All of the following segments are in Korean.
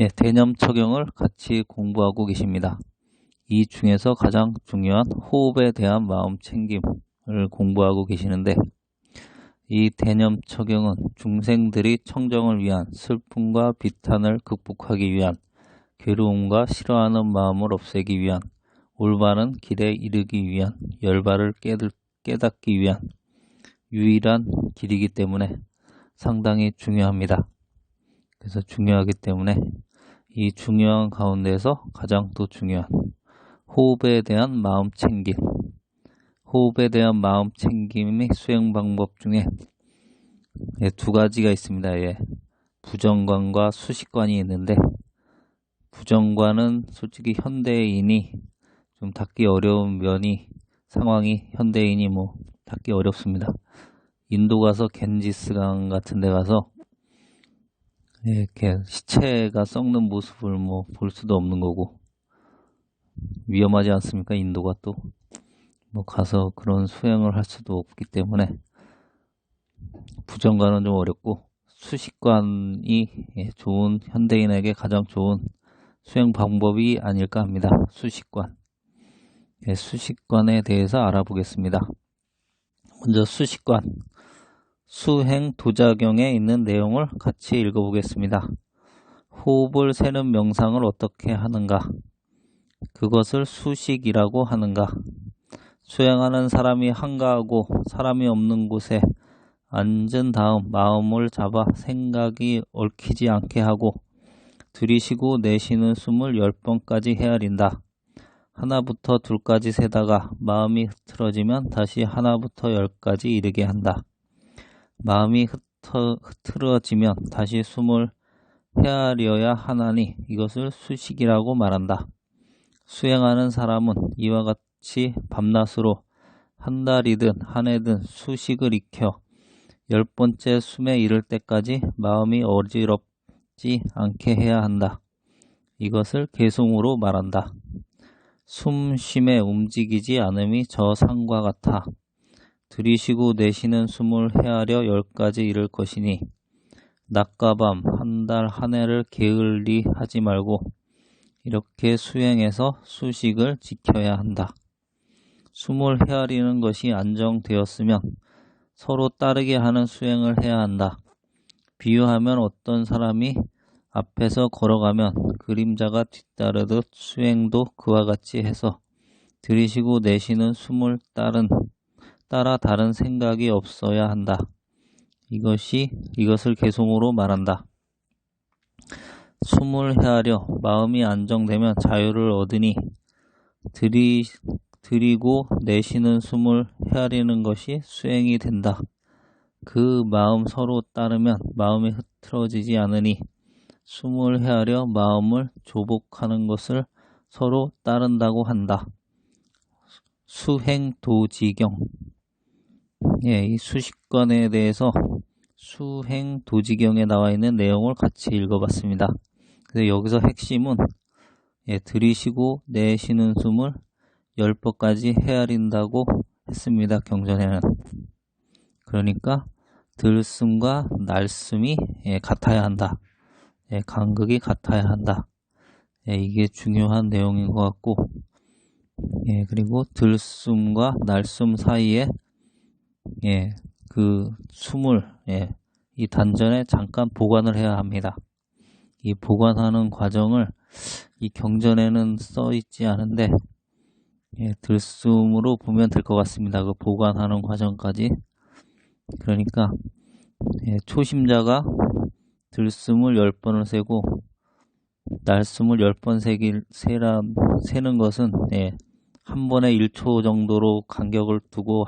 예, 대념 적용을 같이 공부하고 계십니다. 이 중에서 가장 중요한 호흡에 대한 마음 챙김을 공부하고 계시는데 이 대념 적용은 중생들이 청정을 위한 슬픔과 비탄을 극복하기 위한 괴로움과 싫어하는 마음을 없애기 위한 올바른 길에 이르기 위한 열발을 깨닫기 위한 유일한 길이기 때문에 상당히 중요합니다. 그래서 중요하기 때문에 이 중요한 가운데서 가장 또 중요한 호흡에 대한 마음 챙김 호흡에 대한 마음 챙김의 수행 방법 중에 예, 두 가지가 있습니다. 예. 부정관과 수식관이 있는데 부정관은 솔직히 현대인이 좀 닫기 어려운 면이 상황이 현대인이 뭐 닫기 어렵습니다. 인도 가서 겐지스강 같은 데 가서 이렇게 시체가 썩는 모습을 뭐 볼 수도 없는 거고 위험하지 않습니까? 인도가 또 뭐 가서 그런 수행을 할 수도 없기 때문에 부정관은 좀 어렵고 수식관이 예, 좋은 현대인에게 가장 좋은 수행 방법이 아닐까 합니다. 수식관. 예, 수식관에 대해서 알아보겠습니다. 먼저 수식관. 수행 도자경에 있는 내용을 같이 읽어보겠습니다. 호흡을 세는 명상을 어떻게 하는가? 그것을 수식이라고 하는가? 수행하는 사람이 한가하고 사람이 없는 곳에 앉은 다음 마음을 잡아 생각이 얽히지 않게 하고 들이쉬고 내쉬는 숨을 열 번까지 헤아린다. 하나부터 둘까지 세다가 마음이 흐트러지면 다시 하나부터 열까지 이르게 한다. 마음이 흩어, 흐트러지면 다시 숨을 헤아려야 하나니 이것을 수식이라고 말한다. 수행하는 사람은 이와 같이 밤낮으로 한 달이든 한 해든 수식을 익혀 열 번째 숨에 이를 때까지 마음이 어지럽지 않게 해야 한다. 이것을 개송으로 말한다. 숨 쉼에 움직이지 않음이 저 상과 같아 들이쉬고 내쉬는 숨을 헤아려 열까지 이를 것이니 낮과 밤 한 달 한 해를 게을리 하지 말고 이렇게 수행해서 수식을 지켜야 한다. 숨을 헤아리는 것이 안정되었으면 서로 따르게 하는 수행을 해야 한다. 비유하면 어떤 사람이 앞에서 걸어가면 그림자가 뒤따르듯 수행도 그와 같이 해서 들이쉬고 내쉬는 숨을 따른 따라 다른 생각이 없어야 한다. 이것이 이것을 개송으로 말한다. 숨을 헤아려 마음이 안정되면 자유를 얻으니 들이 들이고 내쉬는 숨을 헤아리는 것이 수행이 된다. 그 마음 서로 따르면 마음이 흐트러지지 않으니 숨을 헤아려 마음을 조복하는 것을 서로 따른다고 한다. 수행도지경 예, 이 수식관에 대해서 수행 도지경에 나와 있는 내용을 같이 읽어봤습니다. 그래서 여기서 핵심은 예, 들이쉬고 내쉬는 숨을 열 번까지 헤아린다고 했습니다. 경전에는. 그러니까 들숨과 날숨이 예, 같아야 한다. 예, 간극이 같아야 한다. 예, 이게 중요한 내용인 것 같고, 예, 그리고 들숨과 날숨 사이에 예, 그 숨을 예, 이 단전에 잠깐 보관을 해야 합니다. 이 보관하는 과정을 이 경전에는 써 있지 않은데 예, 들숨으로 보면 될 것 같습니다. 그 보관하는 과정까지 그러니까 예, 초심자가 들숨을 10번을 세고 날숨을 10번 세기, 세라, 세는 것은 예, 한 번에 1초 정도로 간격을 두고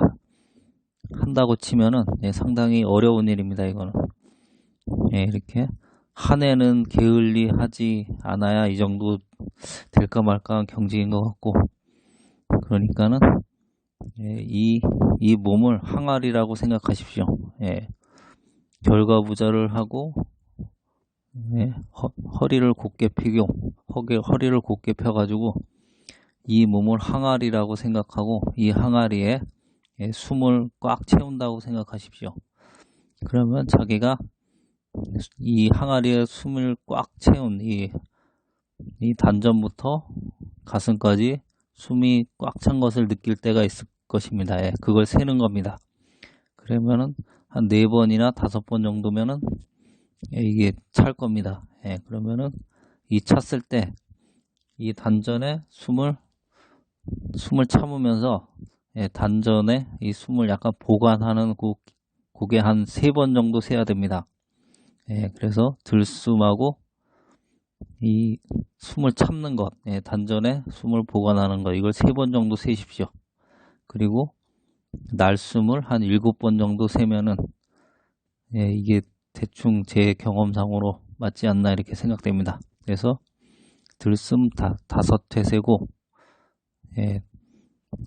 한다고 치면은 예, 상당히 어려운 일입니다. 이거는 예, 이렇게 한 해는 게을리 하지 않아야 이 정도 될까 말까 한 경직인 것 같고 그러니까는 예, 이, 이 몸을 항아리라고 생각하십시오. 예, 결과 부자를 하고 예, 허, 리를 곧게 펴고 허리, 허리를 곧게 펴가지고 이 몸을 항아리라고 생각하고 이 항아리에 예, 숨을 꽉 채운다고 생각하십시오. 그러면 자기가 이 항아리에 숨을 꽉 채운 이, 이 단전부터 가슴까지 숨이 꽉 찬 것을 느낄 때가 있을 것입니다. 예, 그걸 세는 겁니다. 그러면은 한 네 번이나 다섯 번 정도면은 예, 이게 찰 겁니다. 예, 그러면은 이 찼을 때 이 단전에 숨을 숨을 참으면서 예, 단전에 이 숨을 약간 보관하는 그, 그게 한세 번 정도 세야 됩니다. 예, 그래서 들숨하고 이 숨을 참는 것, 예, 단전에 숨을 보관하는 것, 이걸 세 번 정도 세십시오. 그리고 날숨을 한 일곱 번 정도 세면은 예, 이게 대충 제 경험상으로 맞지 않나 이렇게 생각됩니다. 그래서 들숨 다, 다섯 회 세고 예,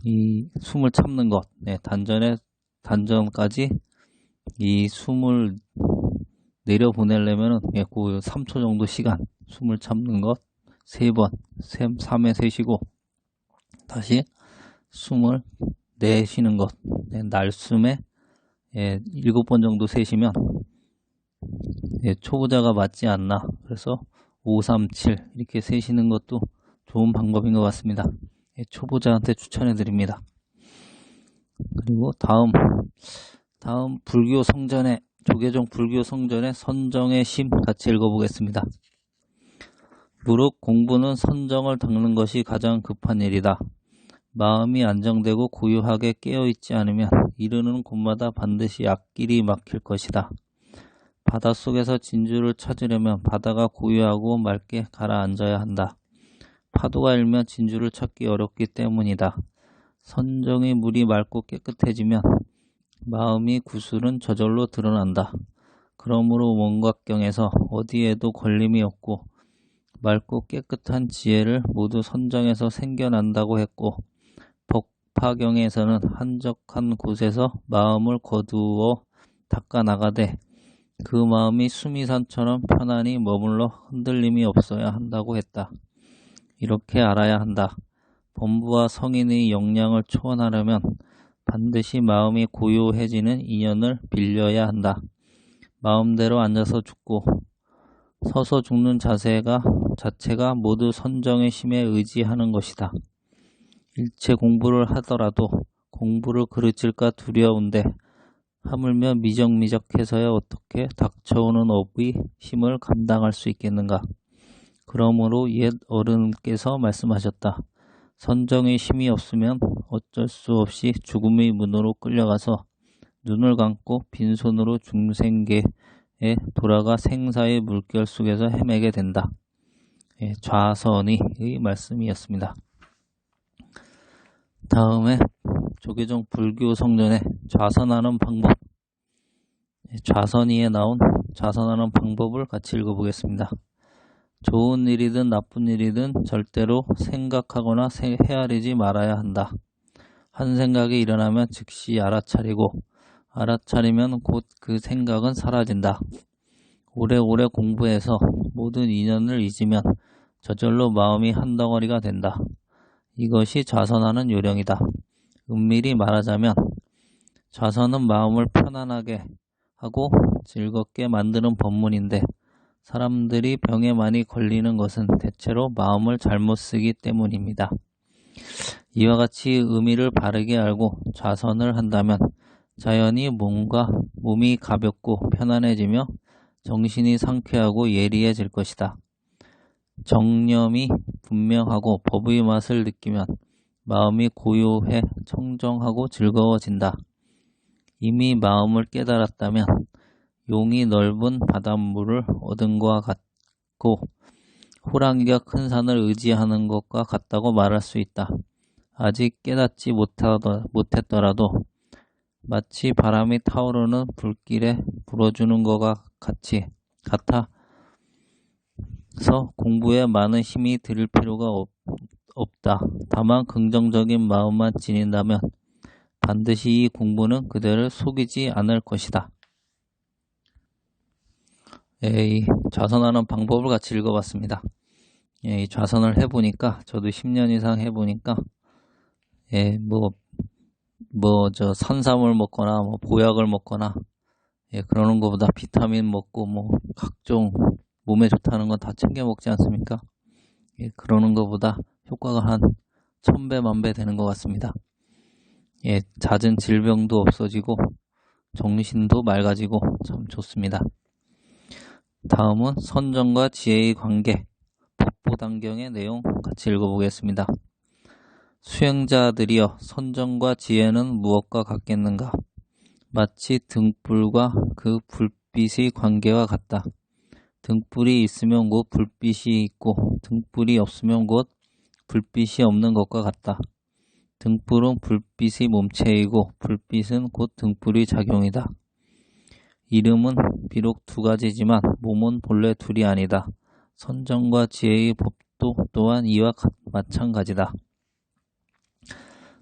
이 숨을 참는 것, 예, 단전에 단전까지 이 숨을 내려 보내려면은 예, 그 3초 정도 시간 숨을 참는 것 세 번, 3회 세시고 다시 숨을 내쉬는 것 예, 날숨에 예, 7번 정도 세시면 예, 초보자가 맞지 않나 그래서 5, 3, 7 이렇게 세시는 것도 좋은 방법인 것 같습니다. 예, 초보자한테 추천해 드립니다. 그리고 다음 다음 불교 성전의 조계종 불교 성전의 선정의 심 같이 읽어보겠습니다. 무릇 공부는 선정을 닦는 것이 가장 급한 일이다. 마음이 안정되고 고요하게 깨어있지 않으면 이르는 곳마다 반드시 앞길이 막힐 것이다. 바닷속에서 진주를 찾으려면 바다가 고요하고 맑게 가라앉아야 한다. 파도가 일면 진주를 찾기 어렵기 때문이다. 선정의 물이 맑고 깨끗해지면 마음이 구슬은 저절로 드러난다. 그러므로 원각경에서 어디에도 걸림이 없고 맑고 깨끗한 지혜를 모두 선정에서 생겨난다고 했고 법화경에서는 한적한 곳에서 마음을 거두어 닦아 나가되 그 마음이 수미산처럼 편안히 머물러 흔들림이 없어야 한다고 했다. 이렇게 알아야 한다. 범부와 성인의 역량을 초월하려면 반드시 마음이 고요해지는 인연을 빌려야 한다. 마음대로 앉아서 죽고 서서 죽는 자세가 자체가 모두 선정의 힘에 의지하는 것이다. 일체 공부를 하더라도 공부를 그르칠까 두려운데 하물며 미적미적해서야 어떻게 닥쳐오는 업의 힘을 감당할 수 있겠는가. 그러므로 옛 어른께서 말씀하셨다. 선정의 힘이 없으면 어쩔 수 없이 죽음의 문으로 끌려가서 눈을 감고 빈손으로 중생계에 돌아가 생사의 물결 속에서 헤매게 된다. 예, 좌선의 말씀이었습니다. 다음에 조계종 불교 성전에 좌선하는 방법 예, 좌선이에 나온 좌선하는 방법을 같이 읽어보겠습니다. 좋은 일이든 나쁜 일이든 절대로 생각하거나 헤아리지 말아야 한다. 한 생각이 일어나면 즉시 알아차리고 알아차리면 곧 그 생각은 사라진다. 오래오래 공부해서 모든 인연을 잊으면 저절로 마음이 한 덩어리가 된다. 이것이 좌선하는 요령이다. 은밀히 말하자면 좌선은 마음을 편안하게 하고 즐겁게 만드는 법문인데 사람들이 병에 많이 걸리는 것은 대체로 마음을 잘못 쓰기 때문입니다. 이와 같이 의미를 바르게 알고 좌선을 한다면 자연히 몸과 몸이 가볍고 편안해지며 정신이 상쾌하고 예리해질 것이다. 정념이 분명하고 법의 맛을 느끼면 마음이 고요해 청정하고 즐거워진다. 이미 마음을 깨달았다면 용이 넓은 바닷물을 얻은 것과 같고 호랑이가 큰 산을 의지하는 것과 같다고 말할 수 있다. 아직 깨닫지 못했더라도 마치 바람이 타오르는 불길에 불어주는 것과 같이 같아서 공부에 많은 힘이 들일 필요가 없, 없다. 다만 긍정적인 마음만 지닌다면 반드시 이 공부는 그대를 속이지 않을 것이다. 예, 이 좌선하는 방법을 같이 읽어봤습니다. 예, 이 좌선을 해보니까 저도 10년 이상 해보니까 예, 뭐, 뭐, 저, 산삼을 먹거나, 뭐, 보약을 먹거나, 예, 그러는 것보다 비타민 먹고 뭐 각종 몸에 좋다는 건 다 챙겨 먹지 않습니까? 예, 그러는 것보다 효과가 한 천배 만배 되는 것 같습니다. 예, 잦은 질병도 없어지고 정신도 맑아지고 참 좋습니다. 다음은 선정과 지혜의 관계, 법보단경의 내용 같이 읽어보겠습니다. 수행자들이여 선정과 지혜는 무엇과 같겠는가? 마치 등불과 그 불빛의 관계와 같다. 등불이 있으면 곧 불빛이 있고 등불이 없으면 곧 불빛이 없는 것과 같다. 등불은 불빛의 몸체이고 불빛은 곧 등불의 작용이다. 이름은 비록 두 가지지만 몸은 본래 둘이 아니다. 선정과 지혜의 법도 또한 이와 마찬가지다.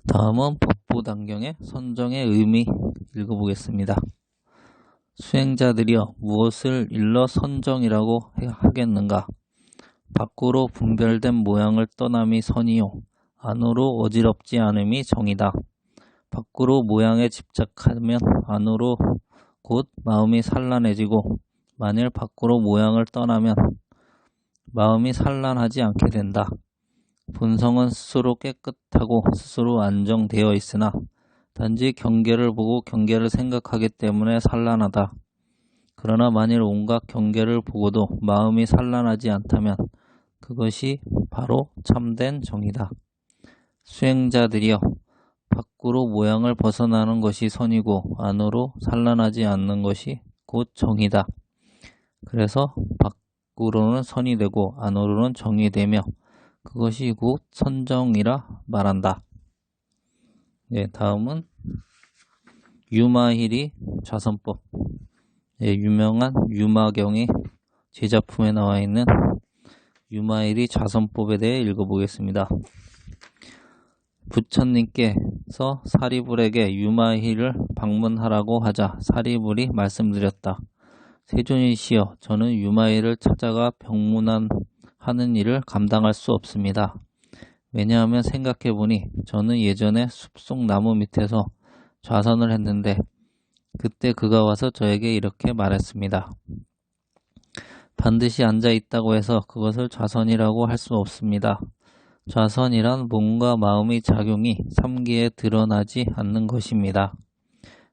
다음은 법보단경의 선정의 의미 읽어보겠습니다. 수행자들이여 무엇을 일러 선정이라고 하겠는가? 밖으로 분별된 모양을 떠남이 선이요 안으로 어지럽지 않음이 정이다. 밖으로 모양에 집착하면 안으로 곧 마음이 산란해지고 만일 밖으로 모양을 떠나면 마음이 산란하지 않게 된다. 본성은 스스로 깨끗하고 스스로 안정되어 있으나 단지 경계를 보고 경계를 생각하기 때문에 산란하다. 그러나 만일 온갖 경계를 보고도 마음이 산란하지 않다면 그것이 바로 참된 정이다. 수행자들이여 밖으로 모양을 벗어나는 것이 선이고 안으로 산란하지 않는 것이 곧 정이다. 그래서 밖으로는 선이 되고 안으로는 정이 되며 그것이 곧 선정이라 말한다. 네, 다음은 유마힐이 좌선법. 네, 유명한 유마경의 제작품에 나와 있는 유마일이 좌선법에 대해 읽어보겠습니다. 부처님께서 사리불에게 유마힐을 방문하라고 하자 사리불이 말씀드렸다. 세존이시여, 저는 유마일을 찾아가 병문안 하는 일을 감당할 수 없습니다. 왜냐하면 생각해보니 저는 예전에 숲속 나무 밑에서 좌선을 했는데 그때 그가 와서 저에게 이렇게 말했습니다. 반드시 앉아 있다고 해서 그것을 좌선이라고 할 수 없습니다. 좌선이란 몸과 마음의 작용이 삼기에 드러나지 않는 것입니다.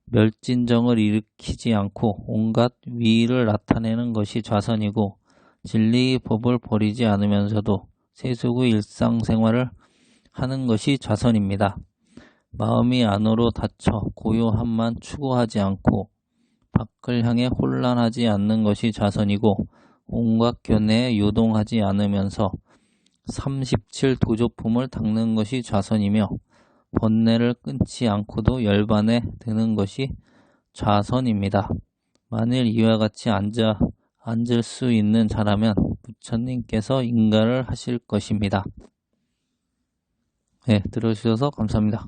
멸진정을 일으키지 않고 온갖 위의를 나타내는 것이 좌선이고 진리의 법을 버리지 않으면서도 세속의 일상생활을 하는 것이 좌선입니다. 마음이 안으로 닫혀 고요함만 추구하지 않고 밖을 향해 혼란하지 않는 것이 좌선이고 온갖 견해에 요동하지 않으면서 37 도조품을 닦는 것이 좌선이며 번뇌를 끊지 않고도 열반에 드는 것이 좌선입니다. 만일 이와 같이 앉아 앉을 수 있는 자라면 부처님께서 인가를 하실 것입니다. 네, 들어주셔서 감사합니다.